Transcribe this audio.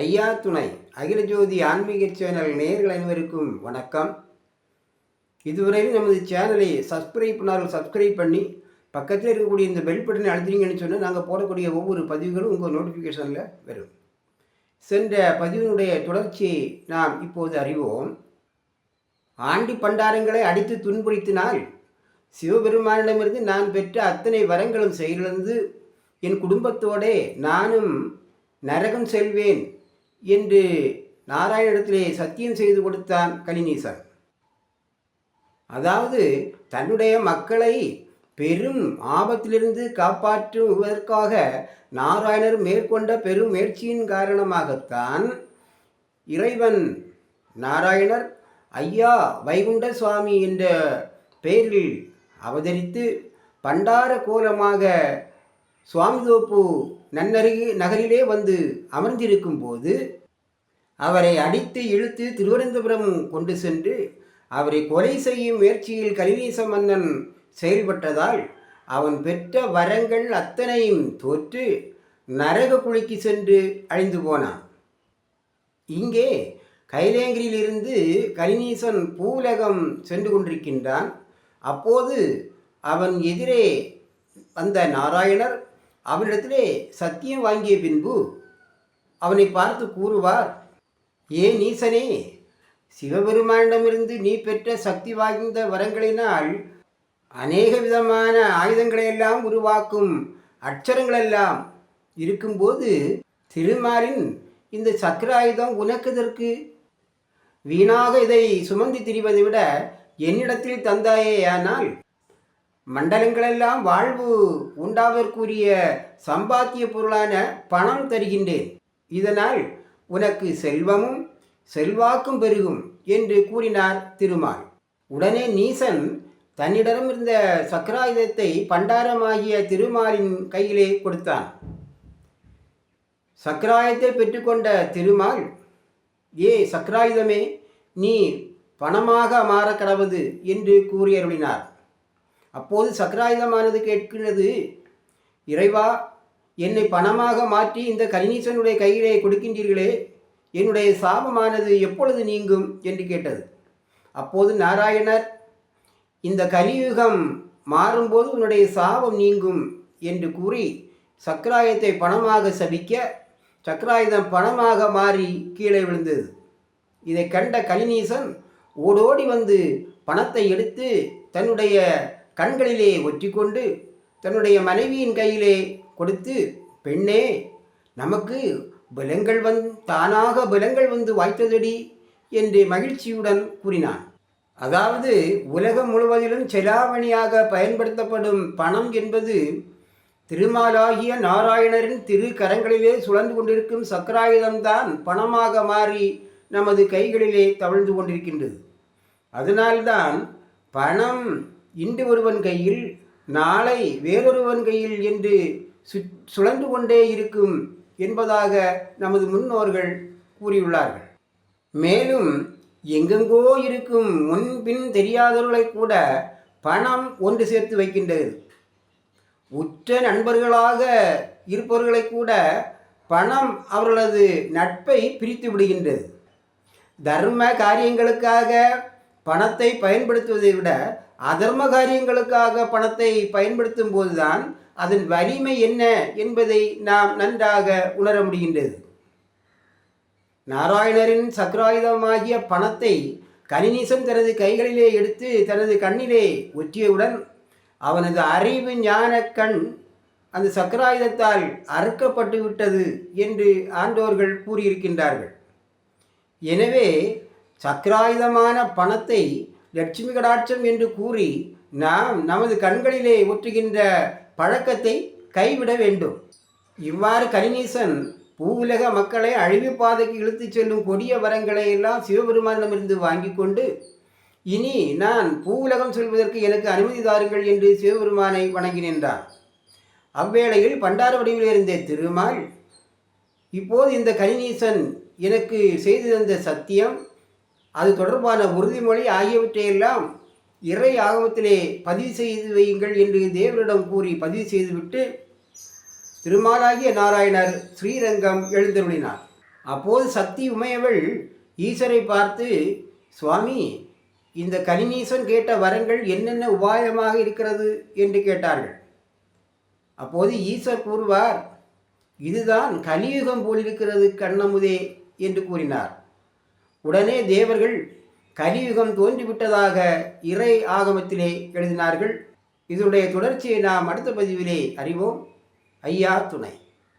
ஐயா துணை அகில ஜோதி ஆன்மீக சேனல் நேர்கள் அனைவருக்கும் வணக்கம். இதுவரையில் நமது சேனலை சப்ஸ்கிரைப் பண்ணாலும் சப்ஸ்கிரைப் பண்ணி பக்கத்தில் இருக்கக்கூடிய இந்த பெல் பட்டனை அழுத்தினீங்கன்னு சொன்னால் நாங்கள் போடக்கூடிய ஒவ்வொரு பதிவுகளும் உங்கள் நோட்டிஃபிகேஷனில் வரும். சென்ற பதிவினுடைய தொடர்ச்சியை நாம் இப்போது அறிவோம். ஆண்டி பண்டாரங்களை அடித்து துன்புறுத்தினால் சிவபெருமானிடமிருந்து நான் பெற்ற அத்தனை வரங்களும் செயலிழந்து என் குடும்பத்தோடே நானும் நரகம் செல்வேன். என்று நாராயணத்திலே சத்தியம் செய்து கொடுத்தான் கலினீசன் அதாவது தன்னுடைய மக்களை பெரும் ஆபத்திலிருந்து காப்பாற்றுவதற்காக நாராயணர் மேற்கொண்ட பெரும் முயற்சியின் காரணமாகத்தான் இறைவன் நாராயணர் ஐயா வைகுண்ட சுவாமி என்ற பெயரில் அவதரித்து பண்டார கோலமாக சுவாமிதோப்பு நன்னருகி நகரிலே வந்து அமர்ந்திருக்கும் போது அவரை அடித்து இழுத்து திருவனந்தபுரம் கொண்டு சென்று அவரை கொலை செய்யும் முயற்சியில் கலிநீச மன்னன் செயல்பட்டதால் அவன் பெற்ற வரங்கள் அத்தனையும் தோற்று நரக குழிக்கு சென்று அழிந்து போனான். இங்கே கைலேங்கிரியிலிருந்து கலிநீசன் பூலகம் சென்று கொண்டிருக்கின்றான். அப்போது அவன் எதிரே வந்த நாராயணர் அவனிடத்திலே சத்தியம் வாங்கிய பின்பு அவனை பார்த்து கூறுவார் ஏ நீசனே சிவபெருமானிடமிருந்து நீ பெற்ற சக்தி வாய்ந்த வரங்களினால் அநேக விதமான ஆயுதங்களையெல்லாம் உருவாக்கும் அட்சரங்களெல்லாம் இருக்கும்போது திருமாலின் இந்த சக்கராயுதம் உனக்குதற்கு வீணாக இதை சுமந்து திரிவதை விட என்னிடத்தில் தந்தாயேயானால் மண்டலங்களெல்லாம் வாழ்வு உண்டாவதற்குரிய சம்பாத்திய பொருளான பணம் தருகின்றேன். இதனால் உனக்கு செல்வமும் செல்வாக்கும் பெருகும் என்று கூறினார் திருமால். உடனே நீசன் தன்னிடம் இருந்த சக்கராயுதத்தை பண்டாரமாகிய திருமாலின் கையிலே கொடுத்தான். சக்கராயுதத்தை பெற்றுக்கொண்ட திருமால் ஏ சக்கராயுதமே நீ பணமாக மாற என்று கூறி அருளினார். அப்போது சக்கராயுதமானது கேட்கிறது இறைவா என்னை பணமாக மாற்றி இந்த கலினீசனுடைய கையிலே கொடுக்கின்றீர்களே என்னுடைய சாபமானது எப்பொழுது நீங்கும்? என்று கேட்டது. அப்போது நாராயணர் இந்த கலியுகம் மாறும்போது உன்னுடைய சாபம் நீங்கும் என்று கூறி சக்கராயத்தை பணமாக சபிக்க சக்கராயுதம் பணமாக மாறி கீழே விழுந்தது. இதை கண்ட கலினீசன் ஓடோடி வந்து பணத்தை எடுத்து தன்னுடைய கண்களிலே ஒற்றிக்கொண்டு தன்னுடைய மனைவியின் கையிலே கொடுத்து பெண்ணே நமக்கு பலங்கள் வந் தானாக பலங்கள் வந்து வாய்த்ததடி என்று மகிழ்ச்சியுடன் கூறினான். அதாவது உலகம் முழுவதிலும் செலாவணியாக பயன்படுத்தப்படும் பணம் என்பது திருமாலாகிய நாராயணரின் திரு கரங்களிலே சுழந்து கொண்டிருக்கும் சக்கராயுதம்தான் பணமாக மாறி நமது கைகளிலே தவழ்ந்து கொண்டிருக்கின்றது. அதனால்தான் பணம் இன்று ஒருவன் கையில் நாளை வேறொருவன் கையில் என்று சு சுழன்று கொண்டே இருக்கும் என்பதாக நமது முன்னோர்கள் கூறியுள்ளார்கள். மேலும் எங்கெங்கோ இருக்கும் முன்பின் தெரியாதவர்களை கூட பணம் ஒன்று சேர்த்து வைக்கின்றது. உற்ற நண்பர்களாக இருப்பவர்களை கூட பணம் அவர்களது நட்பை பிரித்து விடுகின்றது. தர்ம காரியங்களுக்காக பணத்தை பயன்படுத்துவதை விட அதர்ம காரியங்களுக்காக பணத்தை பயன்படுத்தும் போதுதான் அதன் வலிமை என்ன என்பதை நாம் நன்றாக உணர முடிகின்றது. நாராயணரின் சக்ராயுதமாகிய பணத்தை கலிநீசன் தனது கைகளிலே எடுத்து தனது கண்ணிலே ஒற்றியவுடன் அவனது அறிவு ஞான கண் அந்த சக்கராயுதத்தால் அறுக்கப்பட்டு விட்டது என்று ஆண்டோர்கள் கூறியிருக்கின்றார்கள். எனவே சக்கராயுதமான பணத்தை லட்சுமி கடாட்சம் என்று கூறி நாம் நமது கண்களிலே ஒற்றுகின்ற பழக்கத்தை கைவிட வேண்டும். இவ்வாறு கலிநீசன் பூவுலக மக்களை அழிவு பாதைக்கு இழுத்துச் செல்லும் கொடிய வரங்களை எல்லாம் சிவபெருமானிடமிருந்து வாங்கி கொண்டு இனி நான் பூவுலகம் செல்வதற்கு எனக்கு அனுமதி தாருங்கள் என்று சிவபெருமானை வணங்கி நின்றார் அவ்வேளையில் பண்டார வடிவில் இருந்த திருமால் இப்போது இந்த கலிநீசன் எனக்கு செய்து தந்த சத்தியம் அது தொடர்பான உறுதிமொழி ஆகியவற்றையெல்லாம் இறை ஆகமத்திலே பதிவு செய்து வையுங்கள் என்று தேவரிடம் கூறி பதிவு செய்துவிட்டு திருமாலாகிய நாராயணர் ஸ்ரீரங்கம் எழுந்தருளினார். அப்போது சக்தி உமையவள் ஈஸ்வரை பார்த்து சுவாமி இந்த கலினீசன் கேட்ட வரங்கள் என்னென்ன உபாயமாக இருக்கிறது? என்று கேட்டார்கள். அப்போது ஈஸ்வர் கூறுவார் இதுதான் கலியுகம் போலிருக்கிறது கண்ணமுதே என்று கூறினார். உடனே தேவர்கள் கலியுகம் தோன்றிவிட்டதாக இறை ஆகமத்திலே எழுதினார்கள். இதனுடைய தொடர்ச்சியை நாம் அடுத்த பதிவிலே அறிவோம். ஐயா துணை.